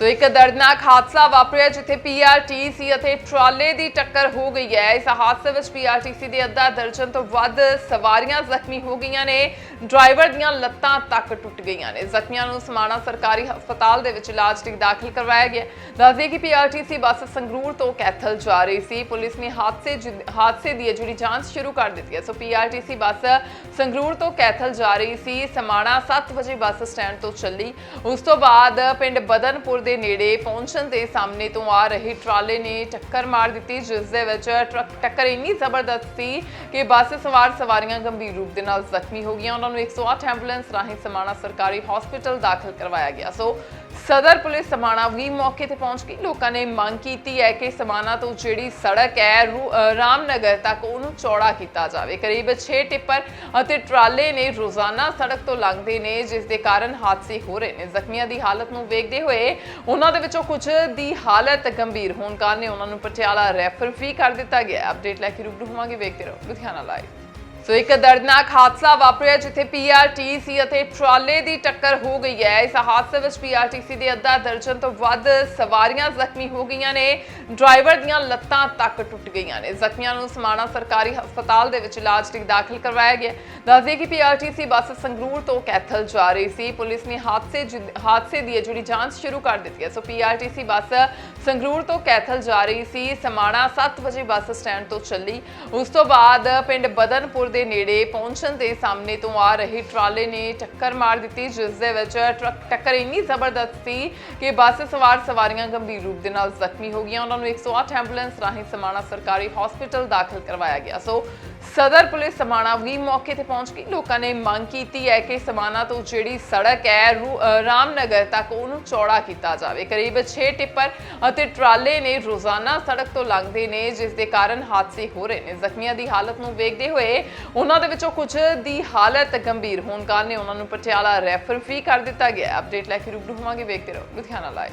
ਸੋ ਇੱਕ ਦਰਦਨਾਕ ਹਾਦਸਾ ਵਾਪਰਿਆ ਜਿੱਥੇ ਪੀਆਰਟੀਸੀ ਅਤੇ ਟਰਾਲੇ ਦੀ ਟੱਕਰ ਹੋ ਗਈ ਹੈ। ਇਸ ਹਾਦਸੇ ਵਿੱਚ ਪੀਆਰਟੀਸੀ ਦੇ ਅੱਧਾ ਦਰਜਨ ਤੋਂ ਵੱਧ ਸਵਾਰੀਆਂ ਜ਼ਖਮੀ ਹੋ ਗਈਆਂ ਨੇ। ਡਰਾਈਵਰ ਦੀਆਂ ਲੱਤਾਂ ਤੱਕ ਟੁੱਟ ਗਈਆਂ ਨੇ। ਜ਼ਖਮੀਆਂ ਨੂੰ ਸਮਾਣਾ ਸਰਕਾਰੀ ਹਸਪਤਾਲ ਦੇ ਵਿੱਚ ਇਲਾਜ ਲਈ ਦਾਖਲ ਕਰਵਾਇਆ ਗਿਆ। ਦੱਸਦੇ ਕਿ ਪੀਆਰਟੀਸੀ ਬੱਸ ਸੰਗਰੂਰ ਤੋਂ ਕੈਥਲ ਜਾ ਰਹੀ ਸੀ। ਪੁਲਿਸ ਨੇ ਹਾਦਸੇ ਜ- ਹਾਦਸੇ ਦੀ ਹੈ ਜਿਹੜੀ ਜਾਂਚ ਸ਼ੁਰੂ ਕਰ ਦਿੱਤੀ ਹੈ। ਸੋ ਪੀਆਰਟੀਸੀ ਬੱਸ ਸੰਗਰੂਰ ਤੋਂ ਕੈਥਲ ਜਾ ਰਹੀ ਸੀ। ਸਮਾਣਾ 7 ਵਜੇ ਬੱਸ ਸਟੈਂਡ ਤੋਂ ਚੱਲੀ। ਉਸ ਤੋਂ ਬਾਅਦ ਪਿੰਡ ਬਦਨਪੁਰ ਦੇ ਨੇੜੇ ਪਹੁੰਚਣ ਦੇ ਸਾਹਮਣੇ ਤੋਂ ਆ ਰਹੀ ਟਰਾਲੇ ਨੇ ਟੱਕਰ ਮਾਰ ਦਿੱਤੀ, ਜਿਸ ਦੇ ਵਿੱਚ ਟਰੱਕ ਟੱਕਰ ਇੰਨੀ ਜ਼ਬਰਦਸਤ ਸੀ ਕਿ ਬੱਸ ਸਵਾਰ ਸਵਾਰੀਆਂ ਗੰਭੀਰ ਰੂਪ ਦੇ ਨਾਲ ਜ਼ਖਮੀ ਹੋ ਗਈਆਂ। ਉਹਨਾਂ ਨੂੰ 108 ਐਂਬੂਲੈਂਸ ਰਾਹੀਂ ਸਮਾਣਾ ਸਰਕਾਰੀ ਹਸਪੀਟਲ ਦਾਖਲ ਕਰਵਾਇਆ ਗਿਆ। ਸੋ ਸਦਰ ਪੁਲਿਸ ਸਮਾਣਾ ਵੀ ਮੌਕੇ ਤੇ ਪਹੁੰਚ ਗਈ। ਲੋਕਾਂ ਨੇ ਮੰਗ ਕੀਤੀ ਹੈ ਕਿ ਸਮਾਣਾ ਤੋਂ ਜਿਹੜੀ ਸੜਕ ਹੈ, ਰੂ- ਰਾਮਨਗਰ ਤੱਕ ਉਹਨੂੰ ਚੌੜਾ ਕੀਤਾ ਜਾਵੇ। ਕਰੀਬ 6 ਟਿੱਪਰ ਅਤੇ ਟਰਾਲੇ ਨੇ ਰੋਜ਼ਾਨਾ ਸੜਕ ਤੋਂ ਲੰਘਦੇ ਨੇ, ਜਿਸ ਦੇ ਕਾਰਨ ਹਾਦਸੇ ਹੋ ਰਹੇ ਨੇ। ਜ਼ਖਮੀਆਂ ਦੀ ਹਾਲਤ ਨੂੰ ਵੇਖਦੇ ਹੋਏ ਉਹਨਾਂ ਦੇ ਵਿੱਚੋਂ ਕੁਝ ਦੀ ਹਾਲਤ ਗੰਭੀਰ ਹੋਣ ਕਾਰਨ ਉਹਨਾਂ ਨੂੰ ਪਟਿਆਲਾ ਰੈਫਰ ਵੀ ਕਰ ਦਿੱਤਾ ਗਿਆ ਅਪਡੇਟ ਲੈ ਕੇ ਰੂਬਰੂ ਹੋਵਾਂਗੇ, ਵੇਖਦੇ ਰਹੋ ਲੁਧਿਆਣਾ ਲਾਈਵ ਸੋ ਇੱਕ ਦਰਦਨਾਕ ਹਾਦਸਾ ਵਾਪਰਿਆ ਜਿੱਥੇ ਪੀਆਰਟੀਸੀ ਅਤੇ ਟਰਾਲੇ ਦੀ ਟੱਕਰ ਹੋ ਗਈ ਹੈ। ਇਸ ਹਾਦਸੇ ਵਿੱਚ ਪੀਆਰਟੀਸੀ ਦੇ ਅੱਧਾ ਦਰਜਨ ਤੋਂ ਵੱਧ ਸਵਾਰੀਆਂ ਜ਼ਖਮੀ ਹੋ ਗਈਆਂ ਨੇ। ਡਰਾਈਵਰ ਦੀਆਂ ਲੱਤਾਂ ਤੱਕ ਟੁੱਟ ਗਈਆਂ ਨੇ। ਜ਼ਖਮੀਆਂ ਨੂੰ ਸਮਾਣਾ ਸਰਕਾਰੀ ਹਸਪਤਾਲ ਦੇ ਵਿੱਚ ਇਲਾਜ ਲਈ ਦਾਖਲ ਕਰਵਾਇਆ ਗਿਆ। ਦੱਸਦੇ ਕਿ ਪੀਆਰਟੀਸੀ ਬੱਸ ਸੰਗਰੂਰ ਤੋਂ ਕੈਥਲ ਜਾ ਰਹੀ ਸੀ। ਪੁਲਿਸ ਨੇ ਹਾਦਸੇ ਜ- ਹਾਦਸੇ ਦੀ ਹੈ ਜਿਹੜੀ ਜਾਂਚ ਸ਼ੁਰੂ ਕਰ ਦਿੱਤੀ ਹੈ। ਸੋ ਪੀਆਰਟੀਸੀ ਬੱਸ ਸੰਗਰੂਰ ਤੋਂ ਕੈਥਲ ਜਾ ਰਹੀ ਸੀ। ਸਮਾਣਾ 7 ਵਜੇ ਬੱਸ ਸਟੈਂਡ ਤੋਂ ਚੱਲੀ। ਉਸ ਤੋਂ ਬਾਅਦ ਪਿੰਡ ਬਦਨਪੁਰ ਦੇ ਨੇੜੇ ਪਹੁੰਚਣ ਦੇ ਸਾਹਮਣੇ ਤੋਂ ਆ ਰਹੀ ਟਰਾਲੇ ਨੇ ਟੱਕਰ ਮਾਰ ਦਿੱਤੀ, ਜਿਸ ਦੇ ਵਿੱਚ ਟਰੱਕ ਟੱਕਰ ਇੰਨੀ ਜ਼ਬਰਦਸਤ ਸੀ ਕਿ ਬੱਸ ਸਵਾਰ ਸਵਾਰੀਆਂ ਗੰਭੀਰ ਰੂਪ ਦੇ ਨਾਲ ਜ਼ਖਮੀ ਹੋ ਗਈਆਂ। ਉਹਨਾਂ ਨੂੰ 108 ਐਂਬੂਲੈਂਸ ਰਾਹੀਂ ਸਮਾਣਾ ਸਰਕਾਰੀ ਹਸਪੀਟਲ ਦਾਖਲ ਕਰਵਾਇਆ ਗਿਆ। ਸੋ ਸਦਰ ਪੁਲਿਸ ਸਮਾਣਾ ਵੀ ਮੌਕੇ ਤੇ ਪਹੁੰਚ ਗਈ। ਲੋਕਾਂ ਨੇ ਮੰਗ ਕੀਤੀ ਹੈ ਕਿ ਸਮਾਣਾ ਤੋਂ ਜਿਹੜੀ ਸੜਕ ਹੈ, ਰੂ- ਰਾਮਨਗਰ ਤੱਕ ਉਹਨੂੰ ਚੌੜਾ ਕੀਤਾ ਜਾਵੇ। ਕਰੀਬ 6 ਟਿੱਪਰ ਅਤੇ ਟਰਾਲੇ ਨੇ ਰੋਜ਼ਾਨਾ ਸੜਕ ਤੋਂ ਲੰਘਦੇ ਨੇ, ਜਿਸ ਦੇ ਕਾਰਨ ਹਾਦਸੇ ਹੋ ਰਹੇ ਨੇ। ਜ਼ਖਮੀਆਂ ਦੀ ਹਾਲਤ ਨੂੰ ਵੇਖਦੇ ਹੋਏ ਉਹਨਾਂ ਦੇ ਵਿੱਚੋਂ ਕੁਝ ਦੀ ਹਾਲਤ ਗੰਭੀਰ ਹੋਣ ਕਾਰਨ ਉਹਨਾਂ ਨੂੰ ਪਟਿਆਲਾ ਰੈਫਰ ਵੀ ਕਰ ਦਿੱਤਾ ਗਿਆ ਅਪਡੇਟ ਲੈ ਕੇ ਰੂਬਰੂ ਹੋਵਾਂਗੇ, ਵੇਖਦੇ ਰਹੋ ਲੁਧਿਆਣਾ ਲਾਈਵ